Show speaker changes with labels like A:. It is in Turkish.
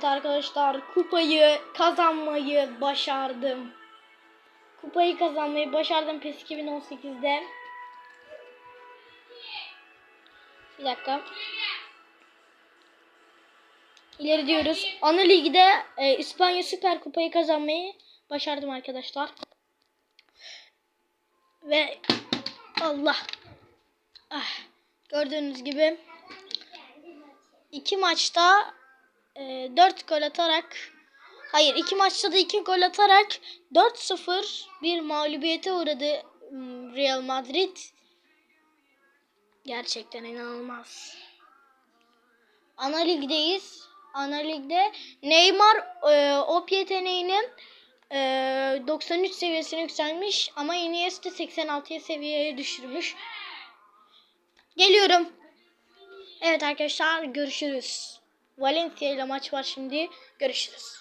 A: Evet arkadaşlar kupayı kazanmayı başardım. Kupayı kazanmayı başardım PES 2018'de. Bir dakika. İleri diyoruz. Ana ligde e, İspanya Süper Kupayı kazanmayı başardım arkadaşlar. Ve Allah. Ah, gördüğünüz gibi iki maçta e, 4 gol atarak hayır iki maçta da 2 gol atarak 4-0 bir mağlubiyete uğradı hmm, Real Madrid. Gerçekten inanılmaz. Ana ligdeyiz. Ana ligde Neymar e, op yeteneğinin e, 93 seviyesine yükselmiş ama Iniesta 86'ya seviyeye düşürmüş. Geliyorum. Evet arkadaşlar görüşürüz. Valencia ile maç var şimdi. Görüşürüz.